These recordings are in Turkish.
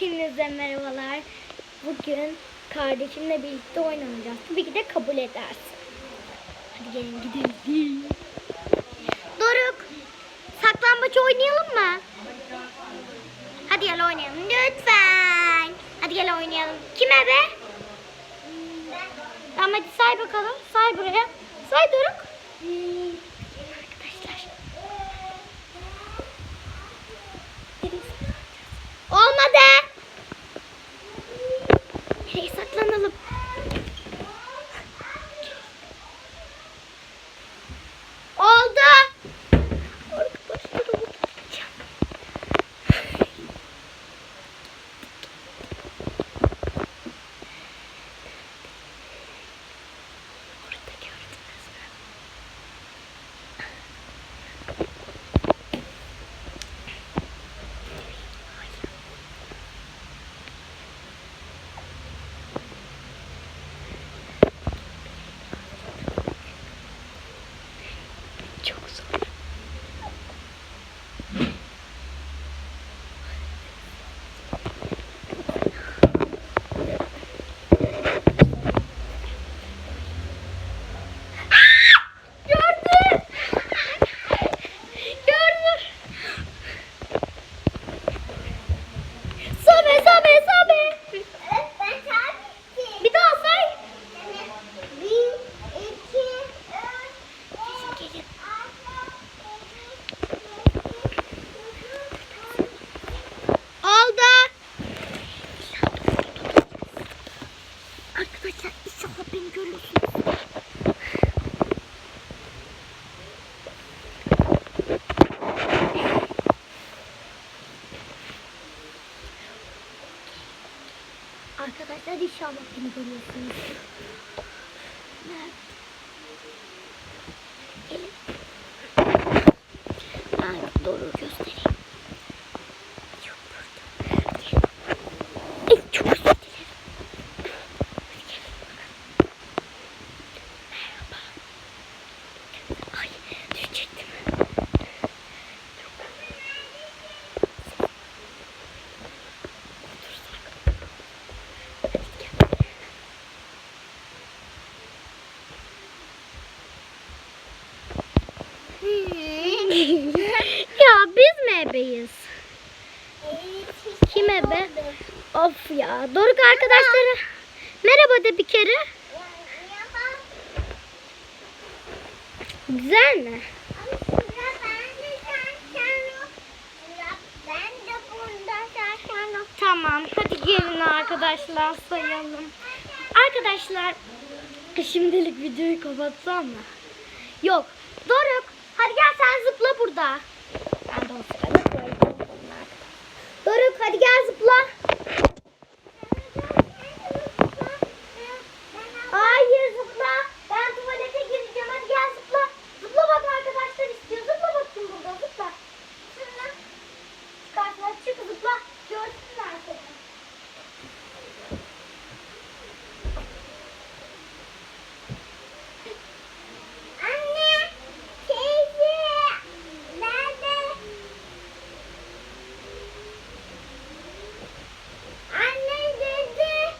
Hepinize merhabalar. Bugün kardeşimle birlikte oynayacağız. Tabii ki de kabul edersin. Hadi gelin gidelim. Doruk, saklambaç oynayalım mı? Hadi gel oynayalım lütfen. Hadi gel oynayalım. Kime be? Tamam hadi say bakalım. Say buraya. Say Doruk. Arkadaşlar inşallah beni görüyorsunuz. Nerede? Ben doğru göstereyim. Yok burada. Gelin. Ay, çok özür dilerim. Hadi gelin bakalım. Merhaba. Ay düşecektim. Otursak. Hadi gel. ya biz mi ebeyiz? Kim ebe? Of ya. Doruk arkadaşları. Merhaba de bir kere. Güzel mi? Tamam. Hadi gelin arkadaşlar sayalım. Arkadaşlar şimdilik videoyu kapatsam mı? Yok. Doruk. Hadi gel sen zıpla burada. Ben de o sırada koyayım. Doruk hadi gel zıpla. Hayır zıpla. Ben tuvalete gireceğim. Hadi gel zıpla. Zıpla bak arkadaşlar istiyor. Zıpla bakayım burada zıpla. Karşına çık zıpla. Görsünler seni. Anne, teyze, nerede? Anne dedi.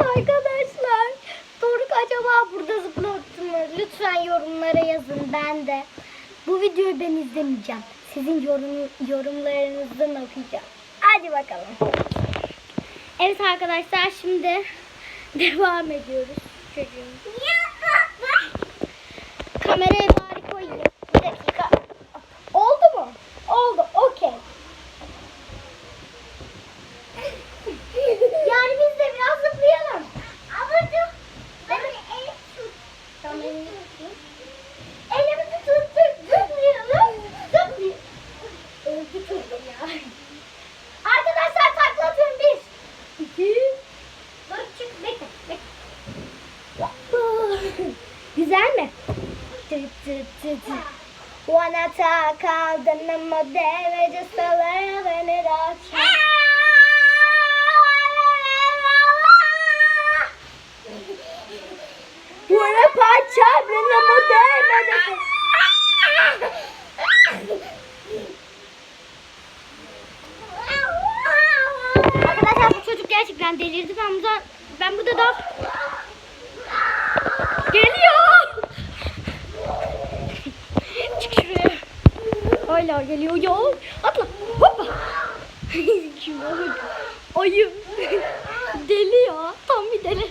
Arkadaşlar Doruk acaba burada zıplattı mı? Lütfen yorumlara yazın ben de. Bu videoyu ben izlemeyeceğim. Sizin yorum, yorumlarınızdan okuyacağım. Hadi bakalım. Evet arkadaşlar şimdi devam ediyoruz çocuğum. Kamerayı Elimizi tuttuk, zıplayalım. Zıplayalım. Öldü çocuk ya. Arkadaşlar takla atıyorum. Bir, iki, dört, çık. Bekle, bekle. Güzel mi? All the parça the number there Arkadaşlar bu çocuk gerçekten delirdi. Ben burada ben burada daha Geliyor. Çık şuraya. Hala geliyor ya. Atla. Hoppa. Şuna bak. Ayı. deli ya. Tam bir deli.